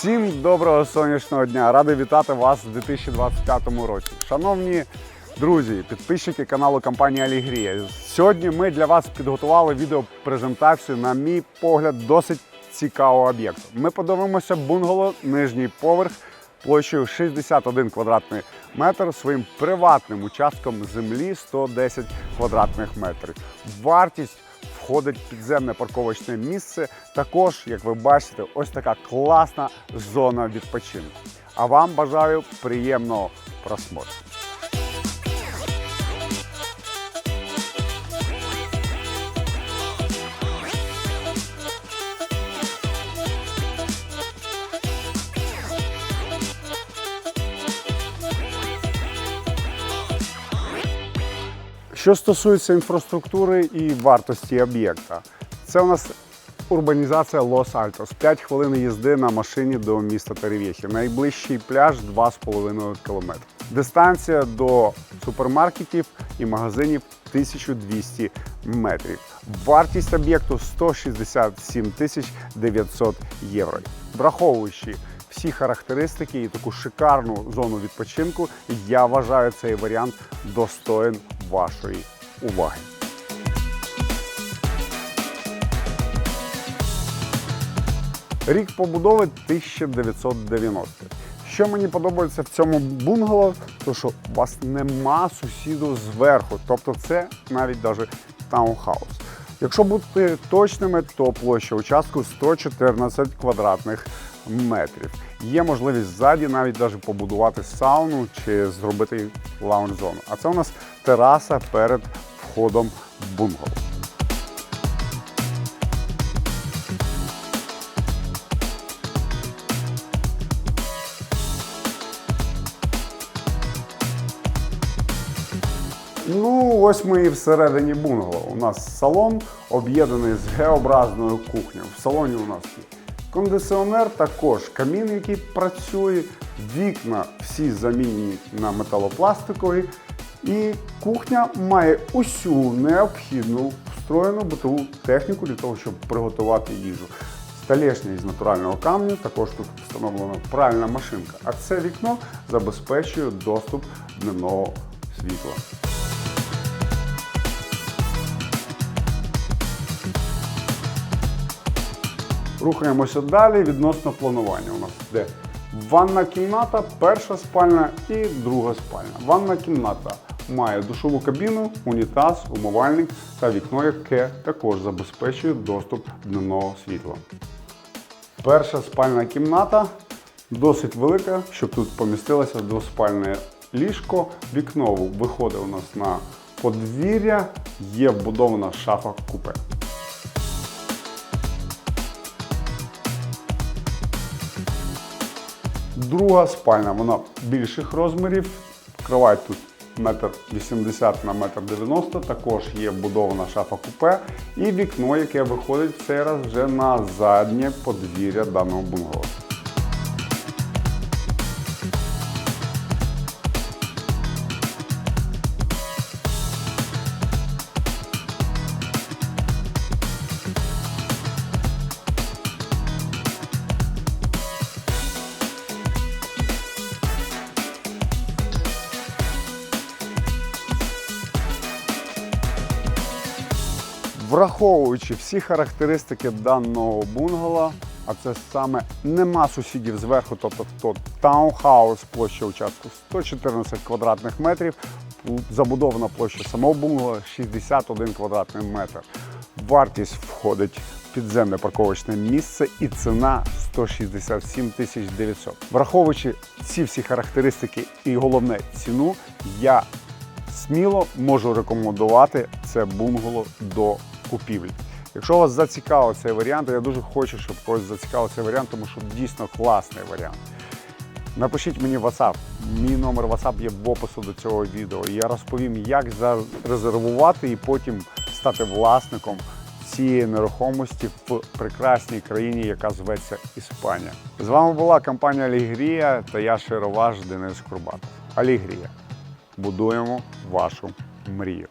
Всім доброго сонячного дня! Радий вітати вас у 2025 році. Шановні друзі, підписчики каналу компанії Алігрія. Сьогодні ми для вас підготували відеопрезентацію, на мій погляд, досить цікавого об'єкту. Ми подивимося бунгало, нижній поверх площею 61 квадратний метр своїм приватним участком землі 110 квадратних метрів. Вартість входить підземне парковочне місце. Також, як ви бачите, ось така класна зона відпочинку. А вам бажаю приємного просмотру. Що стосується інфраструктури і вартості об'єкта, це у нас урбанізація Лос-Альтос. 5 хвилин їзди на машині до міста Теревєхі. Найближчий пляж 2,5 км. Дистанція до супермаркетів і магазинів 1200 метрів. Вартість об'єкту 167 тисяч 900 євро. Враховуючи всі характеристики і таку шикарну зону відпочинку, я вважаю цей варіант достоин вашої уваги. Рік побудови 1990. Що мені подобається в цьому бунгало, то що у вас нема сусіду зверху, тобто це навіть даже таунхаус. Якщо бути точними, то площа участку 114 квадратних метрів. Є можливість ззаді навіть даже побудувати сауну чи зробити лаунж-зону. А це у нас тераса перед входом в бунгало. Ну, ось ми і всередині бунгало. У нас салон об'єднаний з Г-образною кухнею. В салоні у нас є кондиціонер, також камін, який працює, вікна всі замінені на металопластикові. І кухня має усю необхідну встроєну битову техніку для того, щоб приготувати їжу. Столешня із натурального камню, також тут встановлена пральна машинка. А це вікно забезпечує доступ дневного світла. Рухаємося далі відносно планування. У нас йде ванна кімната, перша спальня і друга спальня. Ванна кімната має душову кабіну, унітаз, умивальник та вікно, яке також забезпечує доступ дневного світла. Перша спальна кімната досить велика, щоб тут помістилося двоспальне ліжко. Вікно виходить у нас на подвір'я, є вбудована шафа купе. Друга спальня, вона більших розмірів. Кровать тут метр 80 на метр 90, також є вбудована шафа купе і вікно, яке виходить в цей раз вже на заднє подвір'я даного бунгало. Враховуючи всі характеристики даного бунгало, а це саме нема сусідів зверху, тобто то таунхаус площа участку 114 квадратних метрів, забудована площа самого бунгало 61 квадратний метр. Вартість входить в підземне парковочне місце і ціна 167 тисяч 900. Враховуючи ці всі характеристики і головне ціну, я сміло можу рекомендувати це бунгало до купівлі. Якщо вас зацікавив цей варіант, я дуже хочу, щоб когось зацікавив цей варіант, тому що дійсно класний варіант. Напишіть мені в WhatsApp. Мій номер WhatsApp є в опису до цього відео. Я розповім, як зарезервувати і потім стати власником цієї нерухомості в прекрасній країні, яка зветься Іспанія. З вами була компанія Алігрія та я шароваш Денис Курбатов. Алігрія. Будуємо вашу мрію.